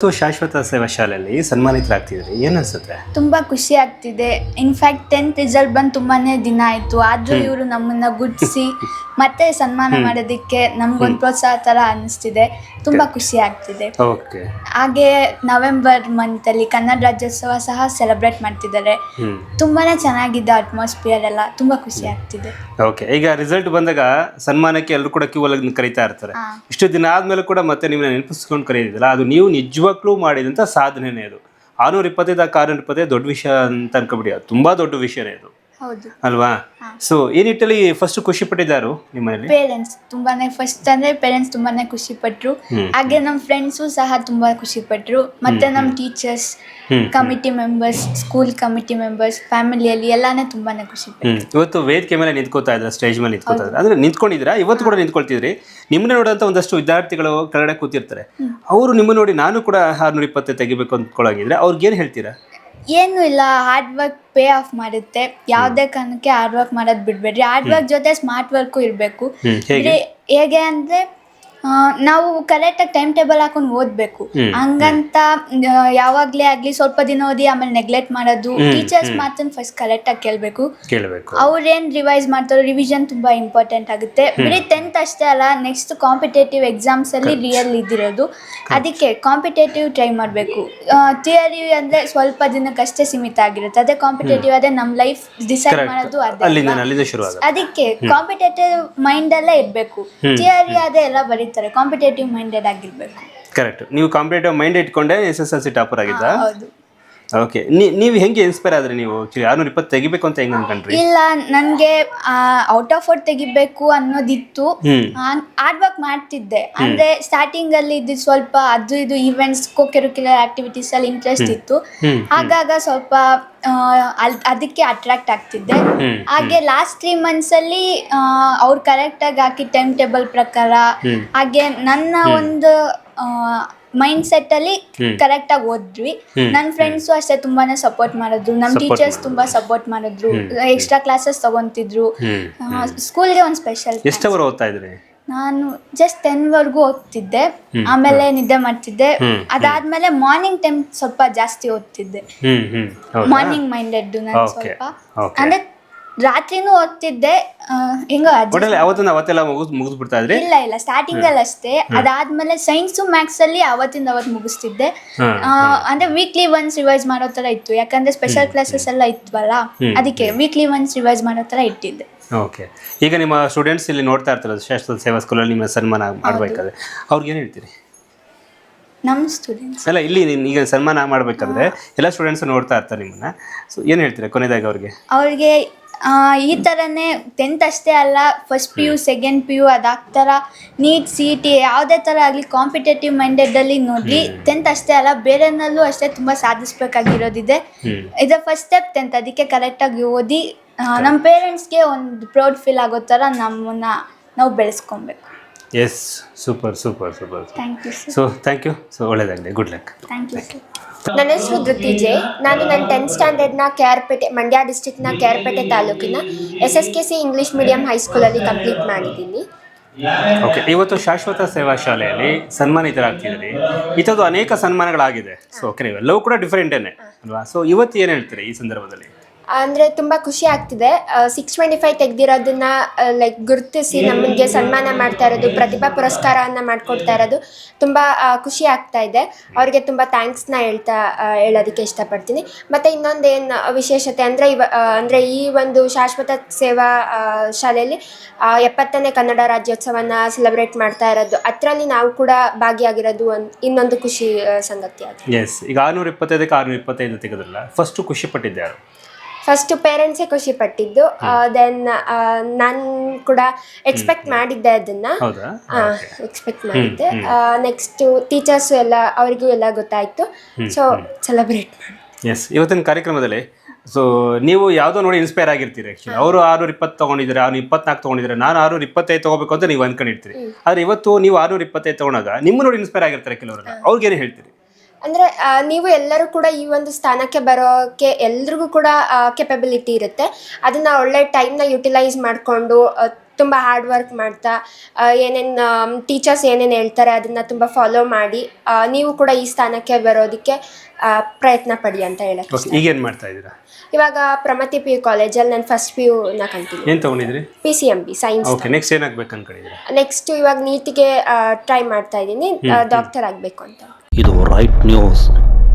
ಮತ್ತು ಶಾಶ್ವತ ಸೇವಾ ಶಾಲೆಯಲ್ಲಿ ಸನ್ಮಾನಿತರಾಗ್ತಿದ್ರಿ ಏನ್ ಅನ್ಸುತ್ತೆ? ತುಂಬಾ ಖುಷಿ ಆಗ್ತಿದೆ. ಇನ್ಫ್ಯಾಕ್ಟ್ ಟೆಂತ್ ರಿಸಲ್ಟ್ ಬಂದು ತುಂಬಾನೇ ದಿನ ಆಯ್ತು. ಆದ್ರೂ ಇವರು ನಮ್ಮನ್ನ ಗುಡ್ಸಿ ಮತ್ತೆ ಸನ್ಮಾನ ಮಾಡೋದಕ್ಕೆ ನಮ್ಗೊಂದು ಪ್ರೋತ್ಸಾಹ ತರ ಅನಿಸ್ತಿದೆ ತುಂಬಾ ಖುಷಿ ಆಗ್ತಿದೆ. ಓಕೆ. ಹಾಗೆ ನವೆಂಬರ್ ಮಂತ್ ಅಲ್ಲಿ ಕನ್ನಡ ರಾಜ್ಯೋತ್ಸವ ಸಹ ಸೆಲೆಬ್ರೇಟ್ ಮಾಡ್ತಿದ್ದಾರೆ. ತುಂಬಾನೇ ಚೆನ್ನಾಗಿದೆ ಅಟ್ಮಾಸ್ಫಿಯರ್ ಎಲ್ಲ. ತುಂಬಾ ಖುಷಿ ಆಗ್ತಿದೆ. ಓಕೆ. ಈಗ ರಿಸಲ್ಟ್ ಬಂದಾಗ ಸನ್ಮಾನಕ್ಕೆ ಎಲ್ಲರೂ ಕೂಡ ಕ್ಯೂ ಒಳಗೆ ಕರೀತಾ ಇರ್ತಾರೆ. ಇಷ್ಟು ದಿನ ಆದ್ಮೇಲೆ ಕೂಡ ಮತ್ತೆ ನಿಮ್ಮನ್ನ ನೆನಪಿಸ್ಕೊಂಡು ಕರೀದಿಲ್ಲ. ಅದು ನೀವು ನಿಜವಾಗ್ಲೂ ಮಾಡಿದಂತ ಸಾಧನೆನೇ ಅದು. ಆರ್ನೂರ ಇಪ್ಪತ್ತೈದು ಆರ್ನೂರ ಇಪ್ಪತ್ತೈದು ದೊಡ್ಡ ವಿಷಯ ಅಂತ ಅನ್ಕೊಬಿಡಿ. ಅದು ತುಂಬಾ ದೊಡ್ಡ ವಿಷಯನೇ ಅದು. ಹೌದು. ಅಲ್ವಾ? ಸೊ ಈ ನಿಟ್ಟಲ್ಲಿ ಫಸ್ಟ್ ಖುಷಿ ಪಟ್ಟಿದ್ದಾರು ನಿಮ್ಮಲ್ಲಿ? ಪೇರೆಂಟ್ಸ್ ತುಂಬಾನೇ ಫಸ್ಟ್ ಅಂದ್ರೆ ಪೇರೆಂಟ್ಸ್ ತುಂಬಾನೇ ಖುಷಿ ಪಟ್ರು ಹಾಗೆ ನಮ್ಮ ಫ್ರೆಂಡ್ಸು ಸಹ ತುಂಬಾ ಖುಷಿ ಪಟ್ರು ಮತ್ತೆ ನಮ್ಮ teachers. Committee members school committee members ಫ್ಯಾಮಿಲಿಯಲ್ಲಿ ಎಲ್ಲಾನೇ ತುಂಬಾನೇ ಖುಷಿ ಪಟ್ರು ಇವತ್ತು ವೇದಿಕೆ ಮೇಲೆ ನಿಂತ್ಕೋತಾ ಇದ್ದಾರೆ ಸ್ಟೇಜ್ ಮೇಲೆ ನಿಂತ್ಕೋತಾ ಇದ್ದಾರೆ ಅಂದ್ರೆ ನಿಂತ್ಕೊಂಡಿದ್ರಾ ಇವತ್ತು ಕೂಡ ನಿಂತ್ಕೊಳ್ತಿದ್ರಿ. ನಿಮ್ಮನ್ನ ನೋಡುವಂತ ಒಂದಷ್ಟು ವಿದ್ಯಾರ್ಥಿಗಳು ಕೆಳಗಡೆ ಕೂತಿರ್ತಾರೆ. ಅವರು ನಿಮ್ಮ ನೋಡಿ ನಾನು ಕೂಡ ಆರ್ನೂರ ಇಪ್ಪತ್ತೆ ತೆಗಿಬೇಕು ಅಂದ್ಕೊಳ್ಳೋಂಗಿದ್ರೆ ಅವ್ರಿಗೆ ಏನು ಹೇಳ್ತೀರಾ? ಏನು ಇಲ್ಲ ಹಾರ್ಡ್ ವರ್ಕ್ ಪೇ ಆಫ್ ಮಾಡುತ್ತೆ. ಯಾವುದೇ ಕಾರಣಕ್ಕೆ ಹಾರ್ಡ್ ವರ್ಕ್ ಮಾಡೋದು ಬಿಡಬೇಡ್ರಿ. ಹಾರ್ಡ್ ವರ್ಕ್ ಜೊತೆ ಸ್ಮಾರ್ಟ್ ವರ್ಕು ಇರಬೇಕು. ಹೇಗೆ ಅಂದರೆ ನಾವು ಕರೆಕ್ಟ್ ಆಗಿ ಟೈಮ್ ಟೇಬಲ್ ಹಾಕೊಂಡು ಓದ್ಬೇಕು. ಹಂಗಂತ ಯಾವಾಗ್ಲೇ ಆಗ್ಲಿ ಸ್ವಲ್ಪ ದಿನ ಓದಿ ಆಮೇಲೆ ನೆಗ್ಲೆಕ್ಟ್ ಮಾಡೋದು ಟೀಚರ್ಸ್ ಮಾತ್ರ ಫಸ್ಟ್ ಕರೆಕ್ಟಾಗಿ ಕೇಳಬೇಕು. ಕೇಳಬೇಕು. ಅವ್ರೇನ್ ರಿವೈಸ್ ಮಾಡ್ತಾರೋ ರಿವಿಷನ್ ತುಂಬಾ ಇಂಪಾರ್ಟೆಂಟ್ ಆಗುತ್ತೆ. ಬರೀ ಟೆಂತ್ ಅಷ್ಟೇ ಅಲ್ಲ ನೆಕ್ಸ್ಟ್ ಕಾಂಪಿಟೇಟಿವ್ ಎಕ್ಸಾಮ್ಸ್ ಅಲ್ಲಿ ರಿಯಲ್ ಇದ್ದಿರೋದು ಅದಕ್ಕೆ ಕಾಂಪಿಟೇಟಿವ್ ಟ್ರೈ ಮಾಡಬೇಕು. ಥಿಯರಿ ಅಂದ್ರೆ ಸ್ವಲ್ಪ ದಿನಕ್ಕಷ್ಟೇ ಸೀಮಿತ ಆಗಿರುತ್ತೆ. ಅದೇ ಕಾಂಪಿಟೇಟಿವ್ ಅದೇ ನಮ್ಮ ಲೈಫ್ ಡಿಸೈಡ್ ಮಾಡೋದು ಅದೇ ಅದಕ್ಕೆ ಕಾಂಪಿಟೇಟಿವ್ ಮೈಂಡ್ ಅಲ್ಲೇ ಇರಬೇಕು. ಥಿಯರಿ ಅದೇ ಎಲ್ಲ ಬರೀತಾರೆ. ಕಾಂಪಿಟೇಟಿವ್ ಮೈಂಡೆಡ್ ಆಗಿರ್ಬೇಕು. ಕರೆಕ್ಟ್ ನೀವು ಕಾಂಪಿಟೇಟಿವ್ ಮೈಂಡ್ ಇಟ್ಕೊಂಡೆ S S L C topper ಆಗಿದ್ದ ಹೌದು. ಓಕೆ ನೀವು ಹೆಂಗೆ ಇನ್ಸ್ಪೈರ್ ಆದ್ರಿ ನೀವು? ಆರ್ನೂರ ಇಪ್ಪತ್ತು ತೆಗಿಬೇಕು ಅಂತ ಹೆಂಗ್ ಅನ್ಕೊಂಡ್ರಿ? ಇಲ್ಲ ನನಗೆ ಔಟ್ ಆಫ್ ಔಟ್ ತೆಗಿಬೇಕು ಅನ್ನೋದಿತ್ತು. ಹಾರ್ಡ್ ವರ್ಕ್ ಮಾಡ್ತಿದ್ದೆ. ಅಂದ್ರೆ ಸ್ಟಾರ್ಟಿಂಗ್ ಅಲ್ಲಿ ಇದ್ದಿದ್ದು ಸ್ವಲ್ಪ ಅದು ಇದು ಈವೆಂಟ್ಸ್ ಕೋಕ್ಯುರಿಕ್ಯುಲರ್ ಆಕ್ಟಿವಿಟೀಸ್ ಅಲ್ಲಿ ಇಂಟ್ರೆಸ್ಟ್ ಇತ್ತು. ಆಗಾಗ ಸ್ವಲ್ಪ ಅದಕ್ಕೆ ಅಟ್ರಾಕ್ಟ್ ಆಗ್ತಿದ್ದೆ. ಹಾಗೆ ಲಾಸ್ಟ್ ತ್ರೀ ಮಂತ್ಸ್ ಅಲ್ಲಿ ಅವ್ರು ಕರೆಕ್ಟ್ ಆಗಿ ಹಾಕಿ ಟೈಮ್ ಟೇಬಲ್ ಪ್ರಕಾರ. ಹಾಗೆ ನನ್ನ ಒಂದು ಮೈಂಡ್ ಸೆಟ್ ಅಲ್ಲಿ. ಕರೆಕ್ಟ್ ಆಗಿ ಓದ್ವಿ. ನನ್ನ ಫ್ರೆಂಡ್ಸು ಅಷ್ಟೇ ತುಂಬಾನೇ ಸಪೋರ್ಟ್ ಮಾಡಿದ್ರು. ನಮ್ಮ ಟೀಚರ್ಸ್ ತುಂಬಾ ಸಪೋರ್ಟ್ ಮಾಡಿದ್ರು. ಎಕ್ಸ್ಟ್ರಾ ಕ್ಲಾಸಸ್ ತಗೊಂತಿದ್ರು. ಸ್ಕೂಲ್ಗೆ ಒಂದು ಸ್ಪೆಷಲ್ ಎಷ್ಟು ಅವರ್ ಓದ್ತಾ ಇದ್ರಿ? ನಾನು ಜಸ್ಟ್ ಟೆನ್ ವರ್ಗೂ ಓದ್ತಿದ್ದೆ. ಆಮೇಲೆ ನಿದ್ದೆ ಮಾಡ್ತಿದ್ದೆ. ಅದಾದ್ಮೇಲೆ ಮಾರ್ನಿಂಗ್ ಟೈಮ್ ಸ್ವಲ್ಪ ಜಾಸ್ತಿ ಓದ್ತಿದ್ದೆ. ಮಾರ್ನಿಂಗ್ ಮೈಂಡೆಡ್ ನಾನು ಸ್ವಲ್ಪ. ಅಂದ್ರೆ ರಾತ್ರಿನೂ ಓದ್ತಿದ್ದೆ ಆ, ಹೆಂಗೋ adjust- ಒಟ್ಟಲ್ಲಿ ಅವತ್ತಿನ ಅವತ್ತೆಲ್ಲ ಮುಗಿಸ್ ಬಿಡ್ತಾ ಇದ್ರಿ? ಇಲ್ಲ ಇಲ್ಲ ಸ್ಟಾರ್ಟಿಂಗ್ ಅಲ್ಲಿ ಅಷ್ಟೇ. ಅದಾದ್ಮೇಲೆ ಸೈನ್ಸ್ ಮ್ಯಾಥ್ಸ್ ಅಲ್ಲಿ ಅವತ್ತಿಂದ ಅವತ್ತು ಮುಗಿಸ್ತಿದ್ದೆ. ಆ, ಅಂದ್ರೆ ವೀಕ್ಲಿ ಒನ್ಸ್ ರಿವೈಸ್ ಮಾಡೋ ತರ ಇತ್ತು. ಯಾಕಂದ್ರೆ ಸ್ಪೆಷಲ್ ಕ್ಲಾಸಸ್ ಎಲ್ಲ ಇತ್ತಲ್ಲ ಅದಕ್ಕೆ ವೀಕ್ಲಿ ಒನ್ಸ್ ರಿವೈಸ್ ಮಾಡೋ ತರ ಇಟ್ಟಿದ್ದೆ. ಓಕೆ. ಈಗ ನಿಮ್ಮ ಸ್ಟೂಡೆಂಟ್ಸ್ ಇಲ್ಲಿ ನೋಡ್ತಾ ಇರ್ತಾರೆ ಶಾಶ್ವತ ಸೇವಾ ಸ್ಕೂಲಲ್ಲಿ ನಿಮ್ಮ ಸನ್ಮಾನ ಮಾಡ್ಬೇಕಾದ್ರೆ. ಅವ್ರಿಗೆ ಏನು ಹೇಳ್ತೀರಿ? ನಮ್ಮ ಸ್ಟೂಡೆಂಟ್ಸ್ ಅಲ್ಲ ಇಲ್ಲಿ ನೀನ್ ಈಗ ಸನ್ಮಾನ ಮಾಡ್ಬೇಕಾದ್ರೆ ಎಲ್ಲ ಸ್ಟೂಡೆಂಟ್ಸ್ ನೋಡ್ತಾ ಇರ್ತಾರೆ ನಿಮ್ಮನ್ನ. ಸೊ ಏನು ಹೇಳ್ತೀರಾ ಕೊನೆಯದಾಗಿ ಅವ್ರಿಗೆ? ಅವ್ರಿಗೆ ಈ ಥರನೇ ಟೆಂತ್ ಅಷ್ಟೇ ಅಲ್ಲ first P U second P U ಅದಾಗ್ತಾರ. NEET C T ಯಾವುದೇ ಥರ ಆಗಲಿ ಕಾಂಪಿಟೇಟಿವ್ ಮೈಂಡೆಡಲ್ಲಿ ನೋಡಿ ಟೆಂತ್ ಅಷ್ಟೇ ಅಲ್ಲ ಬೇರೆನಲ್ಲೂ ಅಷ್ಟೇ ತುಂಬ ಸಾಧಿಸ್ಬೇಕಾಗಿರೋದಿದೆ. ಇದು ಫಸ್ಟ್ ಸ್ಟೆಪ್ ಟೆಂತ್ ಅದಕ್ಕೆ ಕರೆಕ್ಟಾಗಿ ಓದಿ ನಮ್ಮ ಪೇರೆಂಟ್ಸ್ಗೆ ಒಂದು ಪ್ರೌಡ್ ಫೀಲ್ ಆಗೋ ಥರ ನಮ್ಮನ್ನ ನಾವು ಬೆಳೆಸ್ಕೊಬೇಕು. Yes super super super thank you sir so thank you so ಒಳ್ಳೇದಾಗಲಿ. Good luck thank you sir ನನ್ನ ಹೆಸರು ಧೃತಿಜೆ ನಾನು ನನ್ನ ಟೆಂತ್ ಸ್ಟ್ಯಾಂಡರ್ಡ್ನ ಕೆ ಆರ್ ಪೇಟೆ ಮಂಡ್ಯ ಡಿಸ್ಟಿಕ್ನ ಕೆ ಆರ್ ಪೇಟೆ ತಾಲೂಕಿನ S S K C English medium ಹೈಸ್ಕೂಲಲ್ಲಿ complete ಮಾಡಿದ್ದೀನಿ. ಓಕೆ ಇವತ್ತು ಶಾಶ್ವತ ಸೇವಾ ಶಾಲೆಯಲ್ಲಿ ಸನ್ಮಾನಿತರಾಗ್ತಿದ್ದೀರಿ. ಇಂಥದ್ದು ಅನೇಕ ಸನ್ಮಾನಗಳಾಗಿದೆ. ಸೊ ಓಕೆ ಎಲ್ಲವೂ ಕೂಡ ಡಿಫ್ರೆಂಟೇನೆ ಅಲ್ವಾ? ಸೊ ಇವತ್ತು ಏನು ಹೇಳ್ತೀರಿ ಈ ಸಂದರ್ಭದಲ್ಲಿ? ಅಂದರೆ ತುಂಬಾ ಖುಷಿ ಆಗ್ತಿದೆ. ಸಿಕ್ಸ್ ಟ್ವೆಂಟಿ ಫೈವ್ ತೆಗ್ದಿರೋದನ್ನ ಲೈಕ್ ಗುರುತಿಸಿ ನಮಗೆ ಸನ್ಮಾನ ಮಾಡ್ತಾ ಇರೋದು, ಪ್ರತಿಭಾ ಪುರಸ್ಕಾರವನ್ನ ಮಾಡ್ಕೊಡ್ತಾ ಇರೋದು ತುಂಬಾ ಖುಷಿ ಆಗ್ತಾ ಇದೆ. ಅವರಿಗೆ ತುಂಬ ಥ್ಯಾಂಕ್ಸ್ನ ಹೇಳ್ತಾ ಹೇಳೋದಕ್ಕೆ ಇಷ್ಟಪಡ್ತೀನಿ. ಮತ್ತೆ ಇನ್ನೊಂದೇನು ವಿಶೇಷತೆ ಅಂದ್ರೆ ಇವ ಅಂದ್ರೆ ಈ ಒಂದು ಶಾಶ್ವತ ಸೇವಾ ಶಾಲೆಯಲ್ಲಿ ಎಪ್ಪತ್ತನೇ ಕನ್ನಡ ರಾಜ್ಯೋತ್ಸವನ ಸೆಲೆಬ್ರೇಟ್ ಮಾಡ್ತಾ ಇರೋದು, ಅದರಲ್ಲಿ ನಾವು ಕೂಡ ಭಾಗಿಯಾಗಿರೋದು ಒಂದು ಇನ್ನೊಂದು ಖುಷಿ ಸಂಗತಿ ಆಗಿದೆ ಎಸ್ ಈಗ ಆರ್ನೂರ ಇಪ್ಪತ್ತೈದಕ್ಕೆ ಆರ್ನೂರ ಇಪ್ಪತ್ತೈದು ತೆಗೆದ್ರಲ್ಲ ಫಸ್ಟು ಖುಷಿ ಪಟ್ಟಿದ್ದೆ ಫಸ್ಟ್ ಪೇರೆಂಟ್ಸೇ ಖುಷಿ ಪಟ್ಟಿದ್ದು. ದೆನ್ ನಾನ್ ಕೂಡ ಎಕ್ಸ್ಪೆಕ್ಟ್ ಮಾಡಿದ್ದೆ ಅದನ್ನ. ಎಕ್ಸ್ಪೆಕ್ಟ್ ಮಾಡಿದ್ದೆ. ನೆಕ್ಸ್ಟ್ ಟೀಚರ್ಸ್ ಎಲ್ಲ ಅವರಿಗೂ ಎಲ್ಲ ಗೊತ್ತಾಯ್ತು. ಸೊ ಸೆಲೆಬ್ರೇಟ್ ಮಾಡಿ. ಎಸ್ ಇವತ್ತಿನ ಕಾರ್ಯಕ್ರಮದಲ್ಲಿ ಸೊ ನೀವು ಯಾವುದೋ ನೋಡಿ ಇನ್ಸ್ಪೈರ್ ಆಗಿರ್ತೀರಿ ಆ್ಯಕ್ಚುಲಿ ಅವರು ಆರ್ನೂರ ಇಪ್ಪತ್ತು ತೊಗೊಂಡಿದ್ದಾರೆ ಅವ್ರು ಇಪ್ಪತ್ನಾಲ್ಕು ತೊಗೊಂಡಿದ್ದಾರೆ ನಾನು ಆರ್ನೂರ ಇಪ್ಪತ್ತೈದು ತೊಗೋಬೇಕು ಅಂತ ನೀವು ಅನ್ಕೊಂಡಿರ್ತೀರಿ. ಆದರೆ ಇವತ್ತು ನೀವು ಆರ್ನೂರ ಇಪ್ಪತ್ತೈದು ತೊಗೊಂಡಾಗ ನಿಮ್ಮ ನೋಡಿ ಇನ್ಸ್ಪೈರ್ ಆಗಿರ್ತಾರೆ ಕೆಲವರೆಲ್ಲ. ಅವ್ರಿಗೇನು ಹೇಳ್ತೀರಿ? ಅಂದರೆ ನೀವು ಎಲ್ಲರೂ ಕೂಡ ಈ ಒಂದು ಸ್ಥಾನಕ್ಕೆ ಬರೋಕ್ಕೆ ಎಲ್ರಿಗೂ ಕೂಡ ಕೆಪಬಿಲಿಟಿ ಇರುತ್ತೆ. ಅದನ್ನು ಒಳ್ಳೆ ಟೈಮ್ನ ಯುಟಿಲೈಸ್ ಮಾಡಿಕೊಂಡು ತುಂಬ ಹಾರ್ಡ್ ವರ್ಕ್ ಮಾಡ್ತಾ ಏನೇನು ಟೀಚರ್ಸ್ ಏನೇನು ಹೇಳ್ತಾರೆ ಅದನ್ನು ತುಂಬ ಫಾಲೋ ಮಾಡಿ ನೀವು ಕೂಡ ಈ ಸ್ಥಾನಕ್ಕೆ ಬರೋದಕ್ಕೆ ಪ್ರಯತ್ನ ಪಡಿ ಅಂತ ಹೇಳಕ್ಕೆ ಈಗೇನು ಮಾಡ್ತಾ ಇದ್ದೀರಾ? ಇವಾಗ ಪ್ರಮತಿ ಪಿ ಯು ಕಾಲೇಜಲ್ಲಿ ನಾನು ಫಸ್ಟ್ ಪಿ ಯು ಕಂಟಿನ್ಯೂ. ಏನು ತೊಗೊಂಡಿದ್ರಿ? P C M B science okay next ಏನಾಗ್ಬೇಕು ಅನ್ಕೊಂಡಿದ್ದೀರಾ ನೆಕ್ಸ್ಟ್ ಇವಾಗ ನೀಟಿಗೆ ಟ್ರೈ ಮಾಡ್ತಾ ಇದ್ದೀನಿ ಡಾಕ್ಟರ್ ಆಗಬೇಕು ಅಂತ. ಇದು ರೈಟ್ ನ್ಯೂಸ್